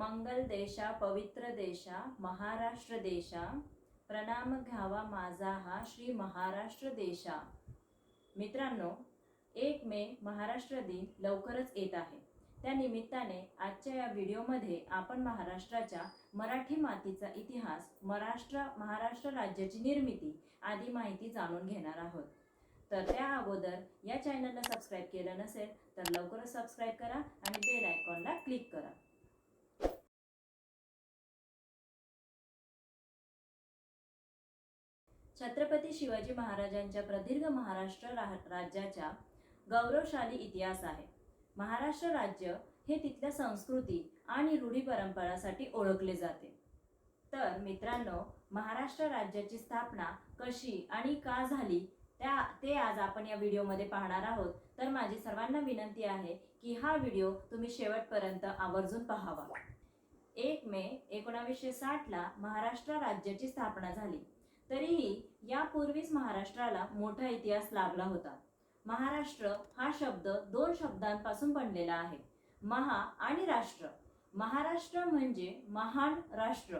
मंगल देशा पवित्र देशा महाराष्ट्र देशा प्रणाम घ्यावा माझा हा श्री महाराष्ट्र देशा. मित्रांनो एक मे महाराष्ट्र दिन लवकरच येत आहे. त्या निमित्ताने आजच्या या व्हिडिओमध्ये आपण महाराष्ट्राच्या मराठी मातीचा इतिहास महाराष्ट्र महाराष्ट्र राज्याची निर्मिती आदी माहिती जाणून घेणार आहोत. तर त्या अगोदर या चॅनलला सबस्क्राईब केलं नसेल तर लवकरच सबस्क्राईब करा आणि बेल आयकॉनला क्लिक करा. छत्रपती शिवाजी महाराजांच्या प्रदीर्घ महाराष्ट्र राज्याच्या गौरवशाली इतिहास आहे. महाराष्ट्र राज्य हे तिथल्या संस्कृती आणि रूढी परंपरासाठी ओळखले जाते. तर मित्रांनो महाराष्ट्र राज्याची स्थापना कशी आणि का झाली त्या ते आज आपण या व्हिडिओमध्ये पाहणार आहोत. तर माझी सर्वांना विनंती आहे की हा व्हिडिओ तुम्ही शेवटपर्यंत आवर्जून पाहावा. एक मे एकोणावीसशे साठला महाराष्ट्र राज्याची स्थापना झाली. तरीही यापूर्वीच महाराष्ट्राला मोठा इतिहास लाभला होता. महाराष्ट्र हा शब्द दोन शब्दांपासून बनलेला आहे. महा आणि राष्ट्र. महाराष्ट्र म्हणजे महान राष्ट्र.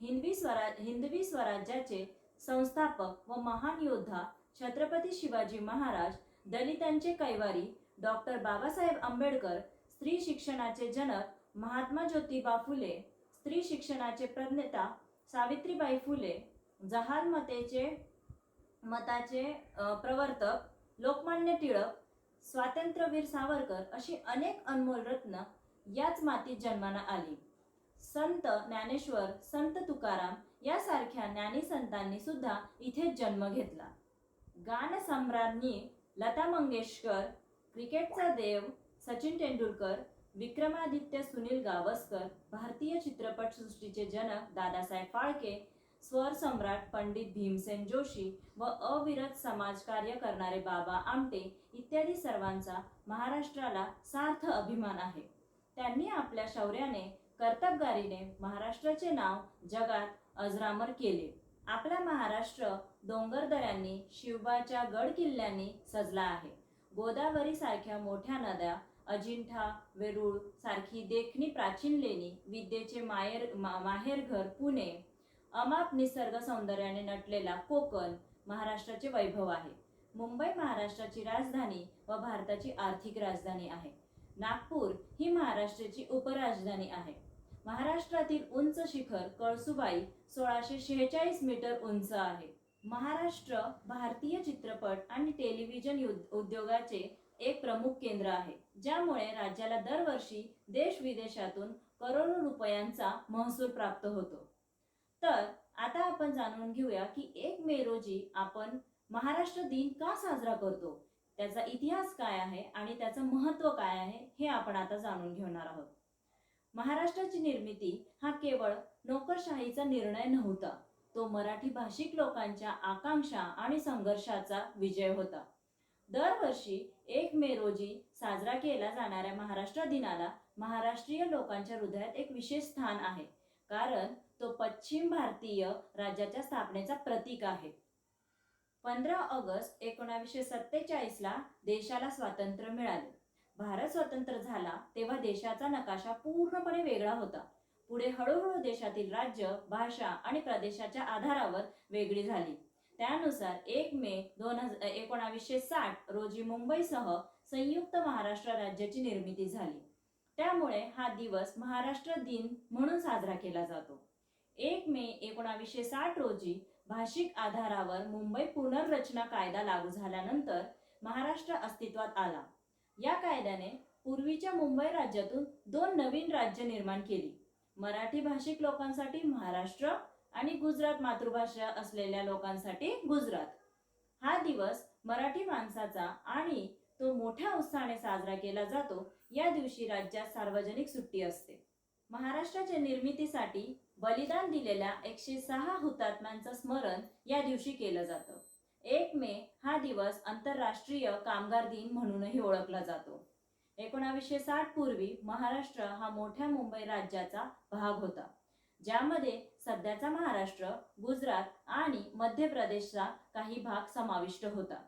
हिंदवी स्वरा हिंदवी स्वराज्याचे संस्थापक व महान योद्धा छत्रपती शिवाजी महाराज दलितांचे कैवारी डॉक्टर बाबासाहेब आंबेडकर स्त्री शिक्षणाचे जनक महात्मा ज्योतिबा फुले स्त्री शिक्षणाचे प्रज्ञेता सावित्रीबाई फुले जहालमतेचे मताचे प्रवर्तक लोकमान्य टिळक स्वातंत्र्यवीर सावरकर अशी अनेक अनमोल रत्न याच मातीत जन्माला आली. संत ज्ञानेश्वर संत तुकाराम यासारख्या ज्ञानी संतांनी सुद्धा इथेच जन्म घेतला. गानसम्राज्ञी लता मंगेशकर क्रिकेटचा देव सचिन तेंडुलकर विक्रमादित्य सुनील गावस्कर भारतीय चित्रपटसृष्टीचे जनक दादासाहेब फाळके स्वर सम्राट पंडित भीमसेन जोशी व अविरत समाजकार्य करणारे बाबा आमटे इत्यादी सर्वांचा महाराष्ट्राला सार्थ अभिमान आहे. त्यांनी आपल्या शौर्याने कर्तबगारीने महाराष्ट्राचे नाव जगात अजरामर केले. आपला महाराष्ट्र डोंगरदऱ्यांनी शिवबाच्या गड किल्ल्यांनी सजला आहे. गोदावरी सारख्या मोठ्या नद्या अजिंठा वेरूळ सारखी देखणी प्राचीन लेणी विद्येचे माहेर मा- माहेरघर पुणे अमाप निसर्ग सौंदर्याने नटलेला कोकण महाराष्ट्राचे वैभव आहे. मुंबई महाराष्ट्राची राजधानी व भारताची आर्थिक राजधानी आहे. नागपूर ही महाराष्ट्राची उपराजधानी आहे. महाराष्ट्रातील उंच शिखर कळसुबाई सोळाशे शेहेचाळीस मीटर उंच आहे. महाराष्ट्र भारतीय चित्रपट आणि टेलिव्हिजन उद्योगाचे एक प्रमुख केंद्र आहे ज्यामुळे राज्याला दरवर्षी देश विदेशातून करोडो रुपयांचा महसूल प्राप्त होतो. तर आता आपण जाणून घेऊया की एक मे रोजी आपण महाराष्ट्र दिन का साजरा करतो? त्याचा इतिहास काय आहे आणि त्याचं महत्त्व काय आहे हे आपण आता जाणून घेणार आहोत. महाराष्ट्राची निर्मिती हा केवळ नोकरशाहीचा निर्णय नव्हता तो मराठी भाषिक लोकांच्या आकांक्षा आणि संघर्षाचा विजय होता. दरवर्षी एक मे रोजी साजरा केला जाणाऱ्या महाराष्ट्र दिनाला महाराष्ट्रीय लोकांच्या हृदयात एक विशेष स्थान आहे कारण तो पश्चिम भारतीय राज्याच्या स्थापनेचा प्रतीक आहे. पंधरा ऑगस्ट एकोणावीसशे सत्तेचाळीसला देशाला स्वातंत्र्य मिळाले. भारत स्वतंत्र झाला तेव्हा देशाचा नकाशा पूर्णपणे वेगळा होता. पुढे हळूहळू देशातील राज्य भाषा आणि प्रदेशाच्या आधारावर वेगळी झाली. त्यानुसार एक मे दोन हजार एकोणावीसशे साठ रोजी मुंबईसह संयुक्त महाराष्ट्र राज्याची निर्मिती झाली. त्यामुळे हा दिवस महाराष्ट्र दिन म्हणून साजरा केला जातो. एक मे एकोणावीसशे साठ रोजी भाषिक आधारावर मुंबई पुनर्रचना कायदा लागू झाल्यानंतर महाराष्ट्र अस्तित्वात आला. या कायद्याने पूर्वीच्या मुंबई राज्यातून दोन नवीन राज्य निर्माण केली. मराठी भाषिक लोकांसाठी महाराष्ट्र आणि गुजरात मातृभाषा असलेल्या लोकांसाठी गुजरात. हा दिवस मराठी माणसाचा आणि तो मोठ्या उत्साहाने साजरा केला जातो. या दिवशी राज्यात सार्वजनिक सुट्टी असते. महाराष्ट्राच्या निर्मितीसाठी बलिदान दिलेल्या एकशे सहा हुतात्म्यांचं स्मरण या दिवशी केलं जातं. एक मे हा दिवस आंतरराष्ट्रीय कामगार दिन म्हणूनही ओळखला जातो. एकोणावीसशे साठ पूर्वी महाराष्ट्र हा मोठ्या मुंबई राज्याचा भाग होता. ज्यामध्ये सध्याचा महाराष्ट्र गुजरात आणि मध्य प्रदेशचा काही भाग समाविष्ट होता.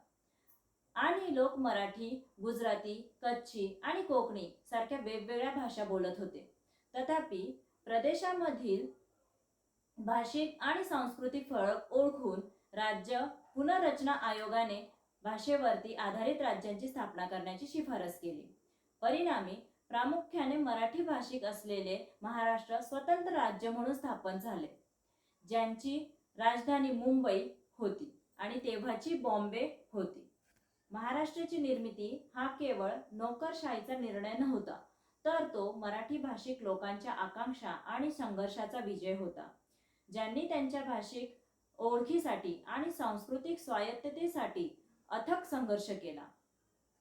आणि लोक मराठी गुजराती कच्छी आणि कोकणी सारख्या वेगवेगळ्या भाषा बोलत होते. तथापि प्रदेशामधील भाषिक आणि सांस्कृतिक फरक ओळखून राज्य पुनर्रचना आयोगाने भाषेवरती आधारित राज्यांची स्थापना करण्याची शिफारस केली. परिणामी प्रामुख्याने मराठी भाषिक असलेले महाराष्ट्र स्वतंत्र राज्य म्हणून स्थापन झाले ज्यांची राजधानी मुंबई होती आणि तेव्हाची बॉम्बे होती. महाराष्ट्राची निर्मिती हा केवळ नोकरशाहीचा निर्णय नव्हता तर तो मराठी भाषिक लोकांच्या आकांक्षा आणि संघर्षाचा विजय होता ज्यांनी त्यांच्या भाषिक ओळखीसाठी आणि सांस्कृतिक स्वायत्ततेसाठी अथक संघर्ष केला.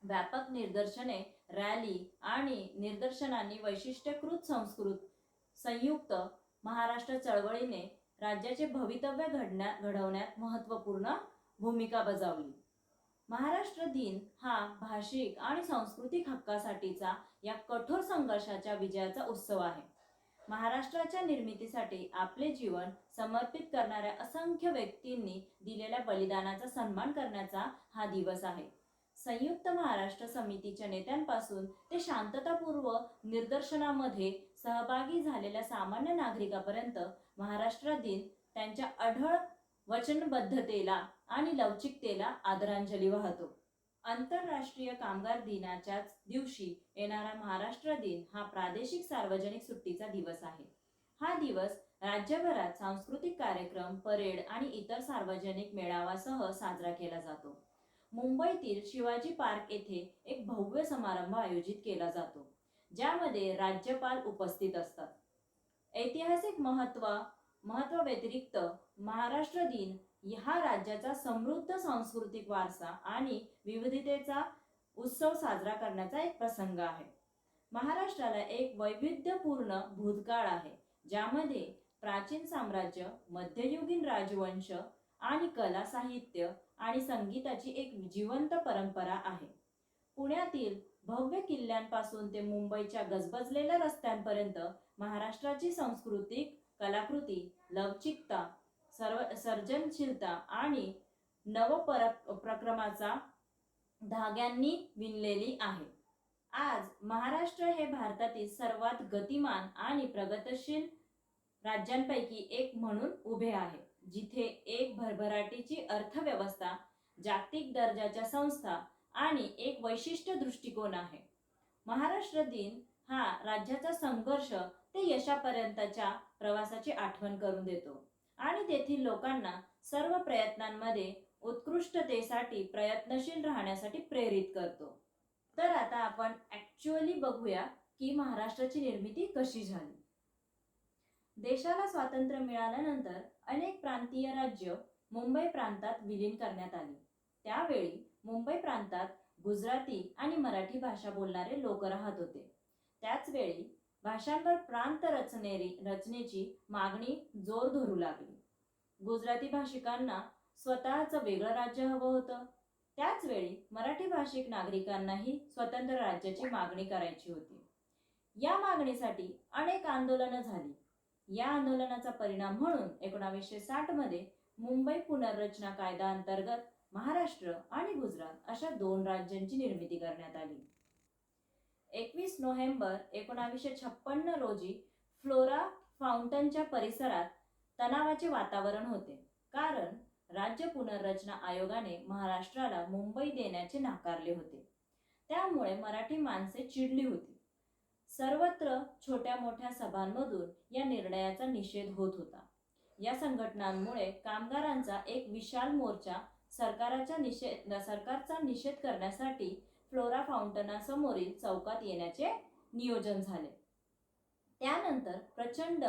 व्यापक निदर्शने रॅली आणि निदर्शनांनी वैशिष्ट्यकृत संस्कृत संयुक्त महाराष्ट्र चळवळीने राज्याचे भवितव्य घडण्या घडवण्यात महत्त्वपूर्ण भूमिका बजावली. महाराष्ट्र दिन हा भाषिक आणि सांस्कृतिक हक्कासाठीचा या कठोर संघर्षाच्या विजयाचा उत्सव आहे. महाराष्ट्राच्या निर्मितीसाठी आपले जीवन समर्पित करणाऱ्या असंख्य व्यक्तींनी दिलेल्या बलिदानाचा सन्मान करण्याचा हा दिवस आहे. संयुक्त महाराष्ट्र समितीच्या नेत्यांपासून ते शांततापूर्व निदर्शनामध्ये सहभागी झालेल्या सामान्य नागरिकापर्यंत महाराष्ट्र दिन त्यांच्या अढळ वचनबद्धतेला आणि लवचिकतेला आदरांजली वाहतो. आंतरराष्ट्रीय कामगार दिनाच्याच दिवशी येणारा महाराष्ट्र दिन हा प्रादेशिक सार्वजनिक सुट्टीचा दिवस आहे. हा दिवस राज्यभरात सांस्कृतिक कार्यक्रम परेड आणि इतर सार्वजनिक मेळाव्यासह साजरा केला जातो. मुंबईतील शिवाजी पार्क येथे एक भव्य समारंभ आयोजित केला जातो ज्यामध्ये राज्यपाल उपस्थित असतात. ऐतिहासिक महत्त्व महत्त्व व्यतिरिक्त महाराष्ट्र दिन ह्या राज्याचा समृद्ध सांस्कृतिक वारसा आणि विविधतेचा उत्सव साजरा करण्याचा एक प्रसंग आहे. महाराष्ट्राला एक वैविध्यपूर्ण भूतकाळ आहे ज्यामध्ये प्राचीन साम्राज्य मध्ययुगीन राजवंश आणि कला साहित्य आणि संगीताची एक जिवंत परंपरा आहे. पुण्यातील भव्य किल्ल्यांपासून ते मुंबईच्या गजबजलेल्या रस्त्यांपर्यंत महाराष्ट्राची सांस्कृतिक कलाकृती लवचिकता सर्व सर्जनशीलता आणि नवपर प्रक्रमाचा धाग्यांनी विणलेली आहे. आज महाराष्ट्र हे भारतातील सर्वात गतिमान आणि प्रगतशील राज्यांपैकी एक म्हणून उभे आहे. जिथे एक भरभराटीची अर्थव्यवस्था जागतिक दर्जाच्या संस्था आणि एक वैशिष्ट्य दृष्टिकोन आहे. महाराष्ट्र दिन हा राज्याचा संघर्ष ते यशापर्यंतच्या प्रवासाची आठवण करून देतो. आणि तेथील लोकांना सर्व प्रयत्नांमध्ये उत्कृष्टतेसाठी प्रयत्नशील राहण्यासाठी प्रेरित करतो. तर आता आपण ऍक्च्युअली बघूया की महाराष्ट्राची निर्मिती कशी झाली. देशाला स्वातंत्र्य मिळाल्यानंतर अनेक प्रांतीय राज्य मुंबई प्रांतात विलीन करण्यात आली. त्यावेळी मुंबई प्रांतात गुजराती आणि मराठी भाषा बोलणारे लोक राहत होते. त्याच वेळी भाषांवर प्रांत रचनेरी रचनेची मागणी जोर धरू लागली. गुजराती भाषिकांना स्वतःचं वेगळं राज्य हवं होतं. त्याच वेळी मराठी भाषिक नागरिकांनाही स्वतंत्र राज्याची मागणी करायची होती. या मागणीसाठी अनेक आंदोलनं झाली. या आंदोलनाचा परिणाम म्हणून एकोणावीसशे साठमध्ये मुंबई पुनर्रचना कायदा अंतर्गत महाराष्ट्र आणि गुजरात अशा दोन राज्यांची निर्मिती करण्यात आली. एकवीस नोव्हेंबर एकोणावीसशे छप्पन्न रोजी फ्लोरा फाउंटनच्या परिसरात तणावाचे वातावरण होते. कारण राज्य पुनर्रचना आयोगाने महाराष्ट्राला मुंबई देण्याचे नाकारले होते. त्यामुळे मराठी माणसे चिडली होती. सर्वत्र छोट्या मोठ्या सभांमधून या निर्णयाचा निषेध होत होता. या संघटनांमुळे कामगारांचा एक विशाल मोर्चा सरकाराच्या निषेध सरकारचा निषेध करण्यासाठी फ्लोरा फाउंटनासमोरील चौकात येण्याचे नियोजन झाले. त्यानंतर प्रचंड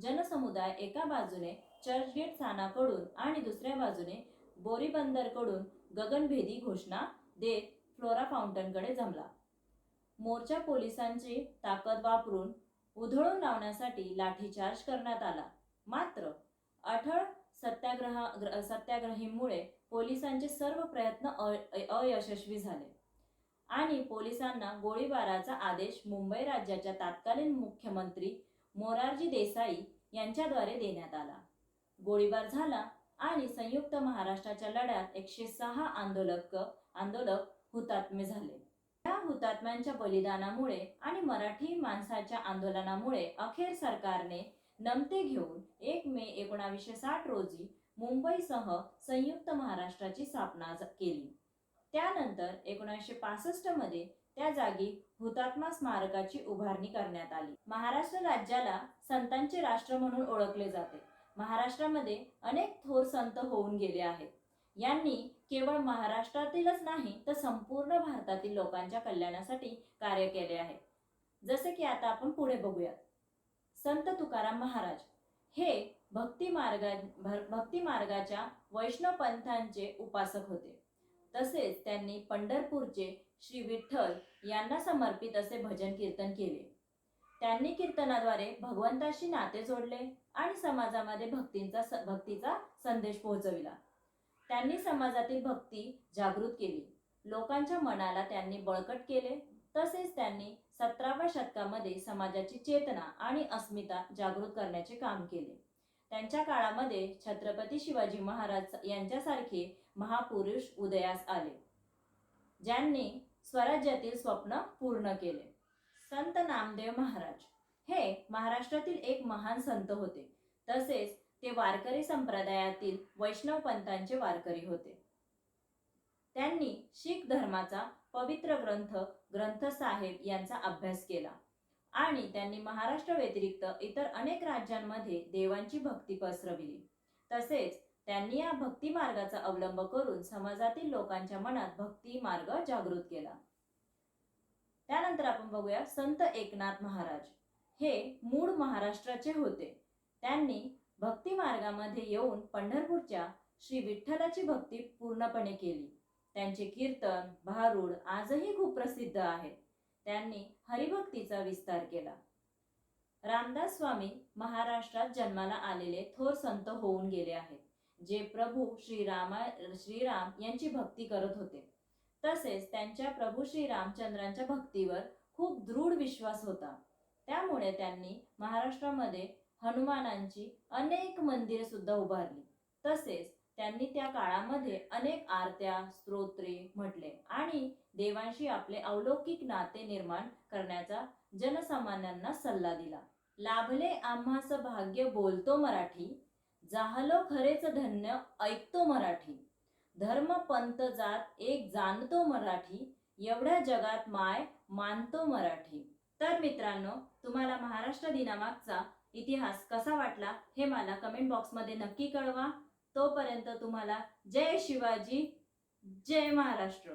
जनसमुदाय एका बाजूने चर्चगेट स्थानाकडून आणि दुसऱ्या बाजूने बोरीबंदरकडून गगनभेदी घोषणा देत फ्लोरा फाउंटनकडे जमला. मोर्चा पोलिसांची ताकद वापरून उधळून लावण्यासाठी लाठीचार्ज करण्यात आला. मात्र अठळ सत्याग्रह सत्याग्रहींमुळे सत्याग्रहीमुळे पोलिसांचे सर्व प्रयत्न अ- अयशस्वी झाले. आणि पोलिसांना गोळीबाराचा आदेश मुंबई राज्याच्या तत्कालीन मुख्यमंत्री मोरारजी देसाई यांच्याद्वारे देण्यात आला. गोळीबार झाला आणि संयुक्त महाराष्ट्राच्या लढ्यात एकशे सहा आंदोलक आंदोलक हुतात्मे झाले. या हुतात्म्यांच्या बलिदानामुळे आणि मराठी माणसाच्या आंदोलनामुळे अखेर सरकारने नमते घेऊन एक मे एकोणावीसशे साठ रोजी मुंबईसह संयुक्त महाराष्ट्राची स्थापना केली. त्यानंतर एकोणीसशे पासष्टमध्ये त्या जागी हुतात्मा स्मारकाची उभारणी करण्यात आली. महाराष्ट्र राज्याला संतांचे राष्ट्र म्हणून ओळखले जाते. महाराष्ट्रामध्ये अनेक थोर संत होऊन गेले आहेत. यांनी केवळ महाराष्ट्रातीलच नाही तर संपूर्ण भारतातील लोकांच्या कल्याणासाठी कार्य केले आहे. जसे की आता आपण पुढे बघूयात. संत तुकाराम महाराज हे भक्ती मार्गा भर- भक्ती मार्गाच्या वैष्णव पंथांचे उपासक होते. तसेच त्यांनी पंढरपूरचे श्री विठ्ठल यांना समर्पित असे भजन कीर्तन केले. त्यांनी कीर्तनाद्वारे भगवंताशी नाते जोडले आणि समाजामध्ये भक्तींचा स- भक्तीचा संदेश पोहोचविला. त्यांनी समाजातील भक्ती जागृत केली. लोकांच्या मनाला त्यांनी बळकट केले. तसेच त्यांनी सतराव्या शतकामध्ये समाजाची चेतना आणि अस्मिता जागृत करण्याचे काम केले. त्यांच्या काळामध्ये छत्रपती शिवाजी महाराज यांच्यासारखे महापुरुष उदयास आले. ज्यांनी स्वराज्यातील स्वप्न पूर्ण केले. संत नामदेव महाराज. हे महाराष्ट्रातील एक महान संत होते. तसेच ते वारकरी संप्रदायातील वैष्णव पंतांचे वारकरी होते. त्यांनी शीख धर्माचा पवित्र ग्रंथ ग्रंथ साहेब यांचा अभ्यास केला. आणि त्यांनी महाराष्ट्र व्यतिरिक्त इतर अनेक राज्यांमध्ये देवांची भक्ती पसरविली. तसेच त्यांनी या भक्ती मार्गाचा अवलंब करून समाजातील लोकांच्या मनात भक्ती मार्ग जागृत केला. त्यानंतर आपण बघूया संत एकनाथ महाराज. हे मूळ महाराष्ट्राचे होते. त्यांनी भक्ती मार्गामध्ये येऊन पंढरपूरच्या श्री विठ्ठलाची भक्ती पूर्णपणे केली. त्यांचे कीर्तन भारूड आजही खूप प्रसिद्ध आहेत त्यांनी हरिभक्तीचा विस्तार केला. रामदास स्वामी महाराष्ट्रात जन्माला आलेले थोर संत होऊन गेले आहेत. जे प्रभू श्रीरामा श्रीराम यांची भक्ती करत होते. तसेच त्यांच्या प्रभू श्रीरामचंद्रांच्या भक्तीवर खूप दृढ विश्वास होता. त्यामुळे त्यांनी महाराष्ट्रामध्ये हनुमानांची अनेक मंदिरे सुद्धा उभारली. तसेच त्यांनी त्या काळामध्ये अनेक आरत्या स्तोत्रे म्हटले आणि देवांशी आपले अवलौकिक नाते निर्माण करण्याचा जनसामान्यांना सल्ला दिला. लाभले आम्हास भाग्य बोलतो मराठी जाहलो खरेच धन्य ऐकतो मराठी. धर्म पंत जात एक जाणतो मराठी. एवढ्या जगात माय मानतो मराठी. तर मित्रांनो तुम्हाला महाराष्ट्र दिनामागचा इतिहास कसा वाटला हे मला कमेंट बॉक्समध्ये नक्की कळवा. तोपर्यंत तुम्हाला जय शिवाजी जय महाराष्ट्र.